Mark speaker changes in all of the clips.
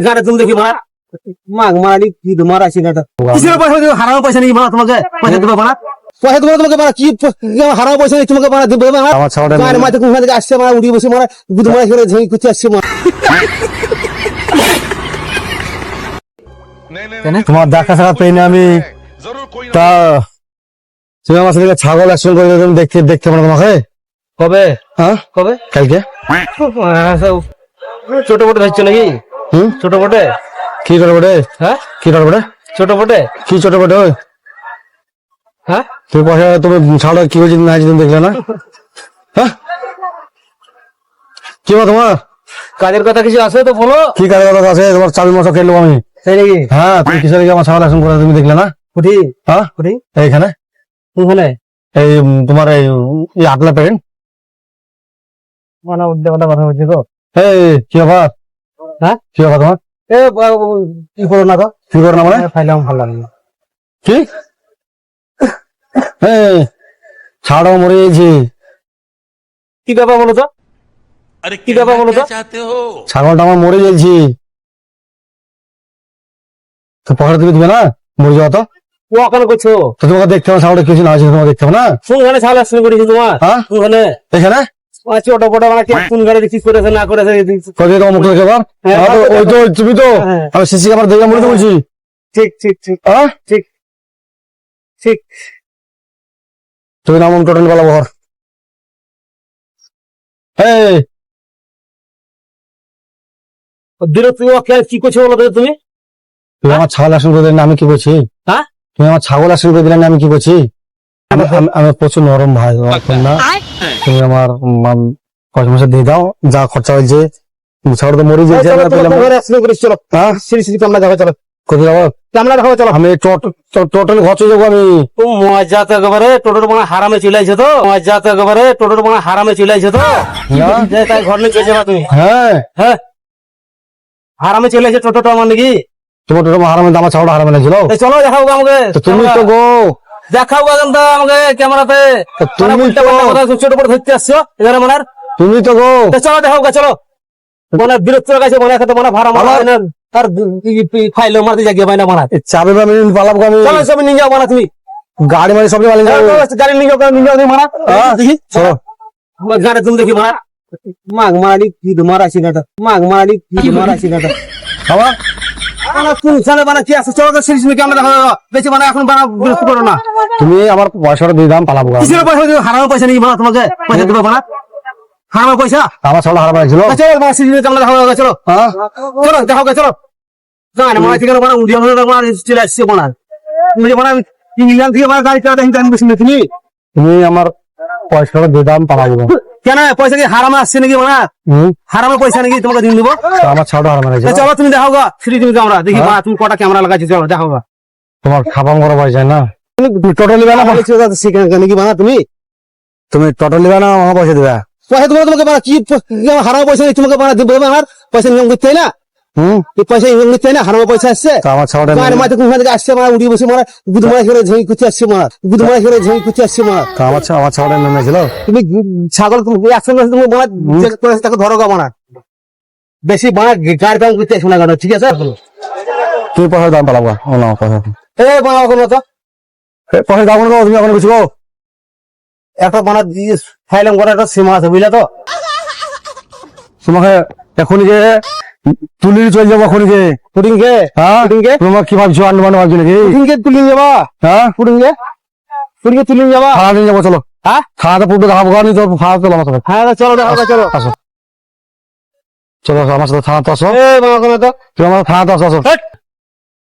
Speaker 1: গাড়ি তুমি দেখি মাগ মারি কি তোমার আসি না কিসের পয়সা দিবে? হারানো পয়সা নেই তোমাকে। পয়সা দেবে মারা পয়সা দেবো তোমাকে মারা কি হারানো পয়সা নেই তোমাকে মারা দেবে মারা
Speaker 2: আমার
Speaker 1: মাঝে কোন থেকে আসছে মারা উড়িয়ে বসে মারা গুদ মারা খেলে ঝেঁকে আসছে মারা
Speaker 2: তোমার দেখা ছাড়া পেয়ে না আমি। তা তুমি আমার সাথে ছাগল অ্যাকশন করে দেখতে দেখতে পারো তোমাকে?
Speaker 1: কবে?
Speaker 2: হ্যাঁ?
Speaker 1: কবে?
Speaker 2: কালকে?
Speaker 1: ছোট বটে ধরছো নাকি?
Speaker 2: হুম?
Speaker 1: ছোট বটে?
Speaker 2: কি করে বটে?
Speaker 1: হ্যাঁ?
Speaker 2: কি করে বটে?
Speaker 1: ছোট বটে?
Speaker 2: কি ছোট বটে ওই?
Speaker 1: হ্যাঁ?
Speaker 2: তুমি পয়সা তুমি ছাড়ো কি হয়েছে না তুমি দেখলে না? হ্যাঁ? কি বল তোমার?
Speaker 1: কাজের কথা কিছু আছে তো বলো?
Speaker 2: কি কাজের কথা আছে? তোমার চাবি মশা খেলব আমি।
Speaker 1: নাকি?
Speaker 2: হ্যাঁ তুমি কিসের আমার ছাগল অ্যাকশন করে তুমি দেখলে না?
Speaker 1: কুঠি
Speaker 2: হ্যাঁ?
Speaker 1: কুঠি
Speaker 2: এইখানে?
Speaker 1: কোনখানে?
Speaker 2: এই তোমার এই আটলা প্যাকেট।
Speaker 1: মানে কথা বলছি তো।
Speaker 2: এই কি ব্যাপার?
Speaker 1: হ্যাঁ?
Speaker 2: কি
Speaker 1: করো না তো?
Speaker 2: মানে?
Speaker 1: হ্যাঁ, ভালো লাগে
Speaker 2: কি? মরে
Speaker 1: কি ব্যাপার তো?
Speaker 3: আরে
Speaker 1: কি ব্যাপার
Speaker 2: ছাগলটা মরে গেছি। তো পকেটে তুমি দিবে না? মরে যাওয়া তো।
Speaker 1: ও অকাল করছ?
Speaker 2: তো তোমাকে দেখতে হবে ছাগলটা কিছু না হয়েছে তোমাকে দেখতে হবে না?
Speaker 1: কোনখানে ছাগল আসলে করেছি তোমার?
Speaker 2: হ্যাঁ?
Speaker 1: কোনখানে?
Speaker 2: এখানে?
Speaker 1: ছোট বড় মানে কি কোন গাড়ি কি করেছে না করেছে
Speaker 2: কবে তোমার মুখ দেখে এবার
Speaker 1: হ্যাঁ,
Speaker 2: তো ওই তো তুমি তো।
Speaker 1: হ্যাঁ।
Speaker 2: আমি সিসি ক্যামেরা তো বলছি।
Speaker 1: ঠিক ঠিক ঠিক।
Speaker 2: হ্যাঁ?
Speaker 1: ঠিক। ঠিক।
Speaker 2: তুমি নাম টোটাল বলা ঘর এই!
Speaker 1: দিলে তুমি ওকে কি করছ বলো তো তুমি?
Speaker 2: তুমি আমার ছাগল করে দিলে আমি কি করছি?
Speaker 1: হ্যাঁ?
Speaker 2: তুমি আমার ছাগল আসন করে দিলে আমি কি করছি? আমি আমি- প্রচুর নরম ভাই না। তুমি আমার কয়েক মাসে দিয়ে দাও যা খরচা হয়েছে ছাগল তো মরে যেতে
Speaker 1: চলো,
Speaker 2: হ্যাঁ?
Speaker 1: সিঁড়ি সিঁড়ি কামলা দেখো চলো।
Speaker 2: কোথায় যাব?
Speaker 1: কামলা দেখো চলো।
Speaker 2: আমি টোটাল খরচ যাব আমি।
Speaker 1: ও মজা তো একেবারে টোটোর মানে হারামে চলে তো। মজা তো একেবারে টোটোর মানে হারামে চলে আইছো তো? যে তাই ঘর নিয়ে চলে যাবা তুমি?
Speaker 2: হ্যাঁ।
Speaker 1: হ্যাঁ? হারামে চলে আইছো টোটোটা আমার নাকি?
Speaker 2: তোমার টোটাল হারামে আমার ছাগলটা হারামে
Speaker 1: চলো দেখাও গো আমাকে।
Speaker 2: তুমি তো গো।
Speaker 1: দেখাও গো কিন্তু আমাকে ক্যামেরাতে।
Speaker 2: তুমি
Speaker 1: ছোট বড় ধরতে আসছো এখানে মনে
Speaker 2: তুমি তো গো।
Speaker 1: চলো দেখাও গো চলো। মানে বিরক্ত লাগাইছে মনে খাতে মনে ভাড়া মারা তার ফাইল মারতে জায়গা পাই না মারা।
Speaker 2: চাবি বা পালাম গো আমি।
Speaker 1: চলো সব নিয়ে যাও মারা তুমি।
Speaker 2: গাড়ি মারি সব মারি
Speaker 1: গাড়ি নিয়ে যাও নিয়ে যাও মারা? দেখি।
Speaker 2: চলো।
Speaker 1: গাড়ি তুমি দেখি মারা। মাগ মারি কি তোমার আসি না মাগ মারি কি না
Speaker 2: আমার
Speaker 1: মানে তুমি মানে আমরা মানে
Speaker 2: তুমি আমার পয়সাটা দিয়ে দাম পালাবো।
Speaker 1: পয়সা হারানো তোমাকে? দেবে
Speaker 2: আমার
Speaker 1: চলো দেখো চলো।
Speaker 2: হ্যাঁ?
Speaker 1: চলো দেখো চলো। তুমি
Speaker 2: আমার পয়সাটা দিয়ে দাম পালাবো।
Speaker 1: কেন? পয়সা কি হারামে আসছে নাকি মানে
Speaker 2: হুম?
Speaker 1: হারামে পয়সা নাকি তোমাকে দিন দেবো?
Speaker 2: আমার হারামে
Speaker 1: চলো তুমি দেখো গা। ফ্রি তুমি ক্যামেরা দেখি
Speaker 2: হ্যাঁ?
Speaker 1: মা তুমি কটা ক্যামেরা লাগাইছো চলো দেখো গা।
Speaker 2: তোমার খাবাম করা পয়সা না টোটাল নিবে না
Speaker 1: নাকি বানা তুমি?
Speaker 2: তুমি টোটাল নিবে না আমার পয়সা দেবে।
Speaker 1: পয়সা তোমাকে তোমাকে কি হারামে পয়সা তোমাকে মানে দেবে আমার পয়সা নিয়ম করতে না?
Speaker 2: হুম?
Speaker 1: এই পয়সা নিয়ম করতে না? হারামে পয়সা আসছে?
Speaker 2: আমার ছাগলটা
Speaker 1: গাড়ি মাঝে কোন থেকে আসছে মারা? উড়িয়ে বসে মারা? গুদ মারা খেলে ঝেঁকে কুচি আসছে মারা? গুদ মারা খেলে ঝেঁকে কুচি আসছে মারা?
Speaker 2: আমার আমার নেমে ছিল?
Speaker 1: তুমি ছাগল তুমি তুমি তাকে ধরো গা বানা বেশি বানা গাড়ি পাম করতে শোনা গেল ঠিক আছে?
Speaker 2: তুমি পয়সা দাম পালাবো ও না পয়সা।
Speaker 1: এ বানা কোনো তো
Speaker 2: পয়সা দাম না তুমি এখন কিছু
Speaker 1: একটা বানা দিয়ে ফাইলাম করা একটা সীমা আছে বুঝলে তো?
Speaker 2: তোমাকে এখনই যে তুলি চলে যাব
Speaker 1: পুডিং কে
Speaker 2: হ্যাঁ?
Speaker 1: পুডিং কে
Speaker 2: তোমার কি ভাবছ আন্ড মানে ভাবছ নাকি?
Speaker 1: পুডিং কে তুলি যাবা
Speaker 2: হ্যাঁ?
Speaker 1: পুডিং কে পুডিং তুলি যাবা
Speaker 2: খাওয়া নিয়ে যাব চলো।
Speaker 1: হ্যাঁ?
Speaker 2: খাওয়াতে পুরো দেখাবো কারণ তোর খাওয়া চলো আমার সাথে।
Speaker 1: হ্যাঁ চলো দেখো চলো।
Speaker 2: আসো। চলো আমার সাথে থানাতে আসো।
Speaker 1: এ বানা কোনো তো।
Speaker 2: তুমি আমার থানাতে আসো আসো।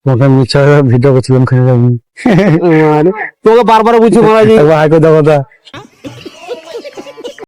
Speaker 2: তোমাকে মিথ্যা ভিডিও করছিলাম খেয়ে যাবি।
Speaker 1: তোমাকে বারবার বুঝি মারা
Speaker 2: একবার হাই দাও কথা